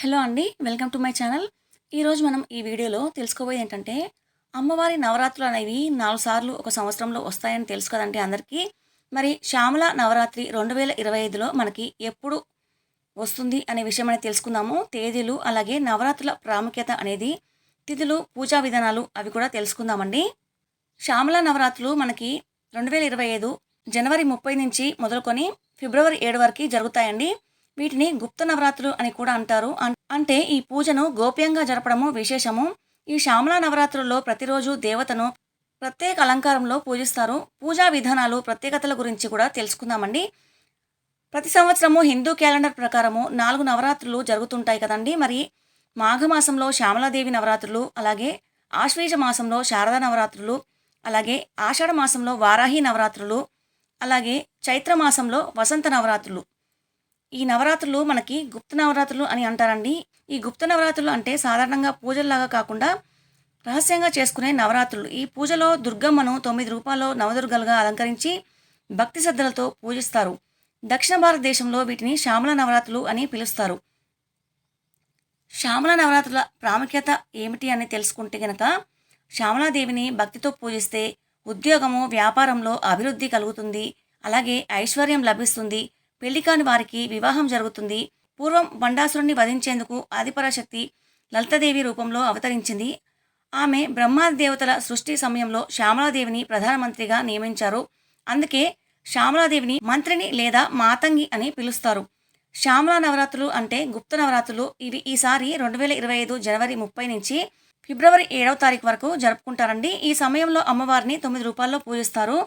Hello అండి welcome to my channel. ఈరోజు మనం ఈ వీడియోలో తెలుసుకోబోయేది ఏంటంటే అమ్మవారి నవరాత్రులు అనేవి నాలుగు సార్లు ఒక సంవత్సరంలో వస్తాయని తెలుసు కదండి అందరికీ. మరి శ్యామల నవరాత్రి రెండు వేల ఇరవై ఐదులో మనకి ఎప్పుడు వస్తుంది అనే విషయం అనేది తెలుసుకుందాము. తేదీలు అలాగే నవరాత్రుల ప్రాముఖ్యత అనేది తిథులు పూజా విధానాలు అవి కూడా తెలుసుకుందామండి. శ్యామల నవరాత్రులు మనకి రెండు వేల ఇరవై ఐదు జనవరి ముప్పై నుంచి మొదలుకొని ఫిబ్రవరి ఏడు వరకు జరుగుతాయండి. వీటిని గుప్త నవరాత్రులు అని కూడా అంటారు. అన్- అంటే ఈ పూజను గోప్యంగా జరపడము విశేషము. ఈ శ్యామల నవరాత్రుల్లో ప్రతిరోజు దేవతను ప్రత్యేక అలంకారంలో పూజిస్తారు. పూజా విధానాలు ప్రత్యేకతల గురించి కూడా తెలుసుకుందామండి. ప్రతి సంవత్సరము హిందూ క్యాలెండర్ ప్రకారము నాలుగు నవరాత్రులు జరుగుతుంటాయి కదండి. మరి మాఘమాసంలో శ్యామలాదేవి నవరాత్రులు అలాగే ఆశ్వీజ మాసంలో శారదా నవరాత్రులు అలాగే ఆషాఢ మాసంలో వారాహి నవరాత్రులు అలాగే చైత్ర మాసంలో వసంత నవరాత్రులు. ఈ నవరాత్రులు మనకి గుప్త నవరాత్రులు అని అంటారండి. ఈ గుప్త నవరాత్రులు అంటే సాధారణంగా పూజల్లాగా కాకుండా రహస్యంగా చేసుకునే నవరాత్రులు. ఈ పూజలో దుర్గమ్మను తొమ్మిది రూపాల్లో నవదుర్గలుగా అలంకరించి భక్తి శ్రద్ధలతో పూజిస్తారు. దక్షిణ భారతదేశంలో వీటిని శ్యామల నవరాత్రులు అని పిలుస్తారు. శ్యామల నవరాత్రుల ప్రాముఖ్యత ఏమిటి అని తెలుసుకుంటే గనక శ్యామలాదేవిని భక్తితో పూజిస్తే ఉద్యోగము వ్యాపారంలో అభివృద్ధి కలుగుతుంది. అలాగే ఐశ్వర్యం లభిస్తుంది. పెళ్ళి కాని వారికి వివాహం జరుగుతుంది. పూర్వం బండాసురుణ్ణి వధించేందుకు ఆదిపరాశక్తి లలితదేవి రూపంలో అవతరించింది. ఆమె బ్రహ్మాదేవతల సృష్టి సమయంలో శ్యామలాదేవిని ప్రధానమంత్రిగా నియమించారు. అందుకే శ్యామలాదేవిని మంత్రిని లేదా మాతంగి అని పిలుస్తారు. శ్యామల నవరాత్రులు అంటే గుప్త నవరాత్రులు. ఇవి ఈసారి రెండు వేల ఇరవై ఐదు జనవరి ముప్పై నుంచి ఫిబ్రవరి ఏడవ తారీఖు వరకు జరుపుకుంటారండి. ఈ సమయంలో అమ్మవారిని తొమ్మిది రూపాయల్లో పూజిస్తారు.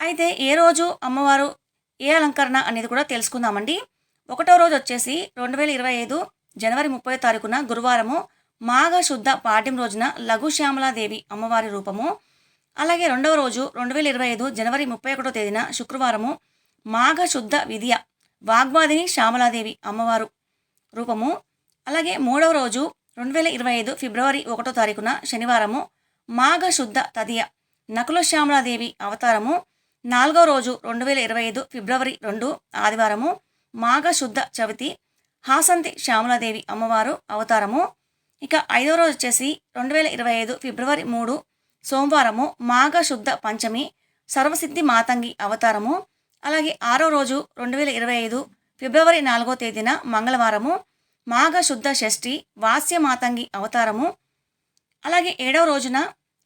అయితే ఏ రోజు అమ్మవారు ఏ అలంకరణ అనేది కూడా తెలుసుకుందామండి. ఒకటో రోజు వచ్చేసి రెండు వేల ఇరవై ఐదు జనవరి ముప్పై తారీఖున గురువారము మాఘ శుద్ధ పాడ్యం రోజున లఘుశ్యామలాదేవి అమ్మవారి రూపము. అలాగే రెండవ రోజు రెండు వేల ఇరవై ఐదు జనవరి ముప్పై ఒకటో తేదీన శుక్రవారము మాఘ శుద్ధ విద్య వాగ్వాదిని శ్యామలాదేవి అమ్మవారు రూపము. అలాగే మూడవ రోజు రెండు వేల ఇరవై ఐదు ఫిబ్రవరి ఒకటో తారీఖున శనివారము మాఘ శుద్ధ తదియ నకుల శ్యామలాదేవి అవతారము. నాలుగో రోజు రెండు వేల ఇరవై ఐదు ఫిబ్రవరి రెండు ఆదివారము మాఘ శుద్ధ చవితి హాసంతి శ్యామలాదేవి అమ్మవారు అవతారము. ఇక ఐదో రోజు వచ్చేసి రెండు వేల ఇరవై ఐదు ఫిబ్రవరి మూడు సోమవారము మాఘ శుద్ధ పంచమి సర్వసిద్ధి మాతంగి అవతారము. అలాగే ఆరో రోజు రెండు వేల ఇరవై ఐదు ఫిబ్రవరి నాలుగో తేదీన మంగళవారము మాఘ శుద్ధ షష్ఠి వాస్య మాతంగి అవతారము. అలాగే ఏడవ రోజున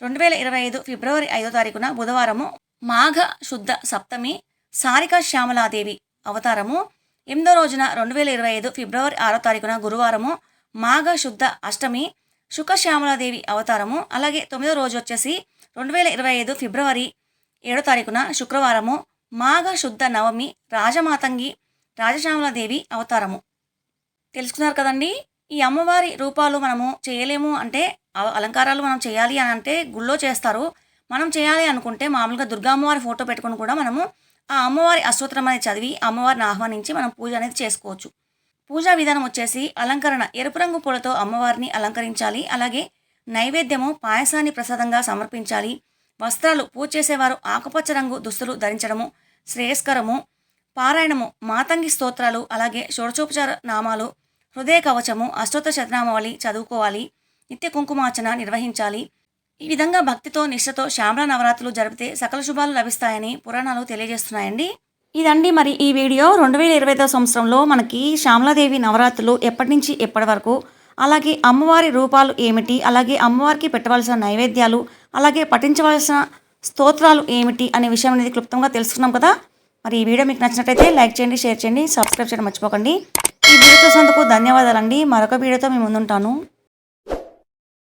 రెండు వేల ఇరవై ఐదు ఫిబ్రవరి ఐదో తారీఖున బుధవారము మాఘ శుద్ధ సప్తమి సారిక శ్యామలాదేవి అవతారము. ఎనిమిదో రోజున రెండు వేల ఇరవై ఐదు ఫిబ్రవరి ఆరో తారీఖున గురువారము మాఘ శుద్ధ అష్టమి శుక శ్యామలాదేవి అవతారము. అలాగే తొమ్మిదో రోజు వచ్చేసి రెండు వేల ఇరవై ఐదు ఫిబ్రవరి ఏడో తారీఖున శుక్రవారము మాఘ శుద్ధ నవమి రాజమాతంగి రాజశ్యామలాదేవి అవతారము. తెలుసుకున్నారు కదండి? ఈ అమ్మవారి రూపాలు మనము చేయలేము అంటే అలంకారాలు మనం చేయాలి అని అంటే గుళ్ళో చేస్తారు. మనం చేయాలి అనుకుంటే మామూలుగా దుర్గా అమ్మవారి ఫోటో పెట్టుకుని కూడా మనము ఆ అమ్మవారి అశ్వత్రం అనేది చదివి అమ్మవారిని ఆహ్వానించి మనం పూజ అనేది చేసుకోవచ్చు. పూజా విధానం వచ్చేసి అలంకరణ ఎరుపు రంగు పూలతో అమ్మవారిని అలంకరించాలి. అలాగే నైవేద్యము పాయసాన్ని ప్రసాదంగా సమర్పించాలి. వస్త్రాలు పూజ చేసేవారు ఆకుపచ్చ రంగు దుస్తులు ధరించడము శ్రేయస్కరము పారాయణము మాతంగి స్తోత్రాలు అలాగే షోడచోపచార నామాలు హృదయ కవచము అష్టోత్తర శతనామావళి చదువుకోవాలి. నిత్య కుంకుమార్చన నిర్వహించాలి. ఈ విధంగా భక్తితో నిష్ఠతో శ్యామల నవరాత్రులు జరిపితే సకల శుభాలు లభిస్తాయని పురాణాలు తెలియజేస్తున్నాయండి. ఇదండి మరి ఈ వీడియో. రెండు వేల ఇరవై ఐదో సంవత్సరంలో మనకి శ్యామలాదేవి నవరాత్రులు ఎప్పటి నుంచి ఎప్పటి వరకు? అలాగే అమ్మవారి రూపాలు ఏమిటి? అలాగే అమ్మవారికి పెట్టవలసిన నైవేద్యాలు అలాగే పఠించవలసిన స్తోత్రాలు ఏమిటి అనే విషయం అనేది క్లుప్తంగా తెలుసుకున్నాం కదా? మరి ఈ వీడియో మీకు నచ్చినట్లయితే లైక్ చేయండి షేర్ చేయండి సబ్స్క్రైబ్ చేయడం మర్చిపోకండి. ఈ వీడియో చూసినందుకు ధన్యవాదాలండి. మరొక వీడియోతో మేము ముందుంటాను.